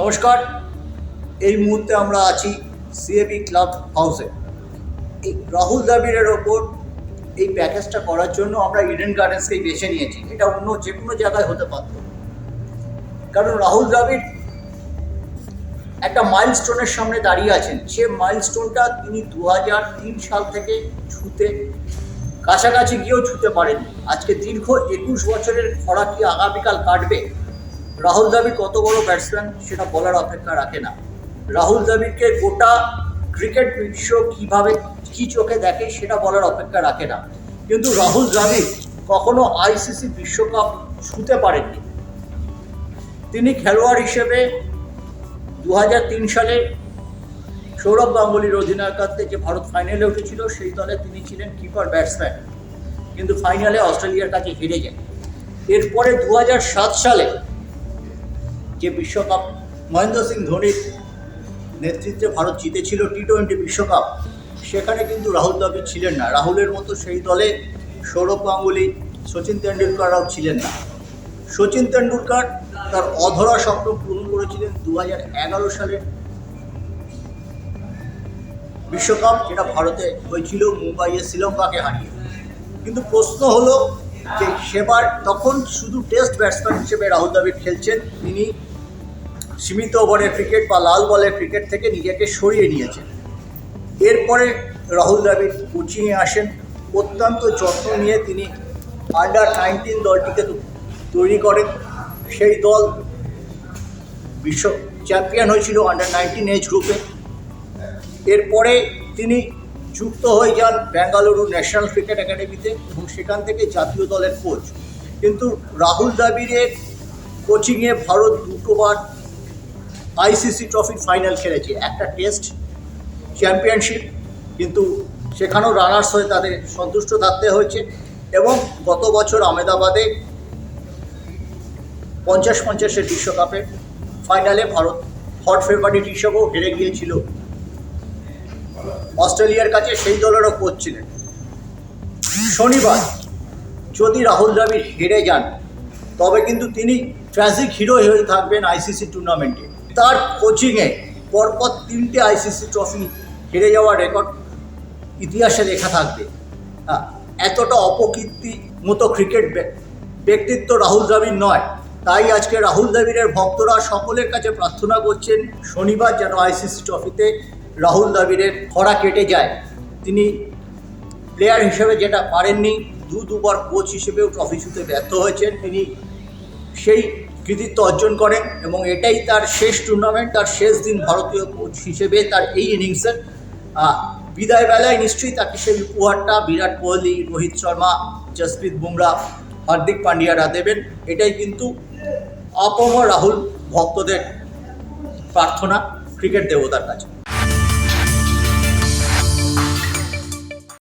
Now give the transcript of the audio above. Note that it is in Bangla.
নমস্কার। এই মুহূর্তে আমরা আছি সিএবি ক্লাব হাউসে এই রাহুল দ্রাবিড়ের ওপর এই প্যাকেজটা করার জন্য আমরা ইডেন গার্ডেন্সকেই বেছে নিয়েছি। এটা অন্য যে কোনো জায়গায় হতে পারত। কারণ রাহুল দ্রাবিড় একটা মাইলস্টোনের সামনে দাঁড়িয়ে আছেন। সে মাইলস্টোনটা তিনি দু তিন সাল থেকে ছুতে কাছাকাছি গিয়েও ছুতে পারেননি। আজকে দীর্ঘ একুশ বছরের খরা কি আগামীকাল কাটবে? রাহুল দ্রাবিড় কত বড় ব্যাটসম্যান সেটা বলার অপেক্ষা রাখে না। রাহুল দ্রাবিড়কে গোটা ক্রিকেট বিশ্ব কীভাবে কি চোখে দেখে সেটা বলার অপেক্ষা রাখে না। কিন্তু রাহুল দ্রাবিড় কখনো আইসিসি বিশ্বকাপ ছুতে পারেননি। তিনি খেলোয়াড় হিসেবে দু হাজার তিন সালে সৌরভ গাঙ্গুলির অধিনায়কত্বে যে ভারত ফাইনালে উঠেছিল, সেই দলে তিনি ছিলেন কিপার ব্যাটসম্যান কিন্তু ফাইনালে অস্ট্রেলিয়ার কাছে হেরে যায় এরপরে দু হাজার সাত সালে যে বিশ্বকাপ, মহেন্দ্র সিং ধোনির নেতৃত্বে ভারত জিতেছিল টি টোয়েন্টি বিশ্বকাপ, সেখানে কিন্তু রাহুল দ্রাবিড় ছিলেন না। রাহুলের মতো সেই দলে সৌরভ গাঙ্গুলি, সচিন তেন্ডুলকাররাও ছিলেন না। সচিন তেন্ডুলকার তার অধরা স্বপ্ন পূরণ করেছিলেন দু এগারো সালের বিশ্বকাপ যেটা ভারতে হয়েছিল, মুম্বাইয়ে শ্রীলঙ্কাকে হারিয়ে। কিন্তু প্রশ্ন হলো যে সেবার তখন শুধু টেস্ট ব্যাটসম্যান হিসেবে রাহুল দ্রাবিড় খেলছেন। তিনি সীমিত ওভারের ক্রিকেট বা লাল বলের ক্রিকেট থেকে নিজেকে সরিয়ে নিয়েছেন। এরপরে রাহুল দ্রাবিড় কোচিংয়ে আসেন। অত্যন্ত যত্ন নিয়ে তিনি আন্ডার নাইনটিন দলটিকে তৈরি করেন। সেই দল বিশ্ব চ্যাম্পিয়ন হয়েছিল আন্ডার নাইনটিন এজ গ্রুপে এরপরে তিনি যুক্ত হয়ে যান বেঙ্গালুরু ন্যাশনাল ক্রিকেট একাডেমিতে এবং সেখান থেকে জাতীয় দলের কোচ। কিন্তু রাহুল দ্রাবিড়ের কোচিংয়ে ভারত দুটোবার আইসিসি ট্রফির ফাইনাল খেলেছে। একটা টেস্ট, চ্যাম্পিয়নশিপ, কিন্তু সেখানেও রানার্স হয়ে তাদের সন্তুষ্ট থাকতে হয়েছে এবং গত বছর আহমেদাবাদে পঞ্চাশ পঞ্চাশের বিশ্বকাপে ফাইনালে ভারত হট ফেভারিট হিসেবেও হেরে গিয়েছিল অস্ট্রেলিয়ার কাছে সেই দলেরও কোচ ছিলেন। শনিবার যদি রাহুল দ্রাবিড় হেরে যান, তবে কিন্তু তিনি ট্র্যাজিক হিরো হয়ে থাকবেন আইসিসি টুর্নামেন্টে তার কোচিংয়ে পরপর তিনটে আইসিসি ট্রফি হেরে যাওয়ার রেকর্ড ইতিহাসে লেখা থাকবে। এতটা অপকীর্তি মতো ক্রিকেট ব্যক্তিত্ব রাহুল দ্রাবিড় নয়। তাই আজকে রাহুল দ্রাবিড়ের ভক্তরা সকলের কাছে প্রার্থনা করছেন, শনিবার যেন আইসিসি ট্রফিতে রাহুল দ্রাবিড়ের খরা কেটে যায়। তিনি প্লেয়ার হিসেবে যেটা পারেননি দু দুবার কোচ হিসেবেও ট্রফি ছুতে ব্যর্থ হয়েছেন। তিনি সেই কৃতিত্ব অর্জন করেন এবং এটাই তার শেষ টুর্নামেন্ট তার শেষ দিন ভারতীয় কোচ হিসেবে তার এই ইনিংসের আহ, বিদায় বেলায় নিশ্চয়ই তাকে সেই উপহারটা বিরাট কোহলি রোহিত শর্মা জসপ্রীত বুমরা হার্দিক পান্ডিয়ারা দেবেন। এটাই কিন্তু অপম রাহুল ভক্তদের প্রার্থনা ক্রিকেট দেবতার কাছে।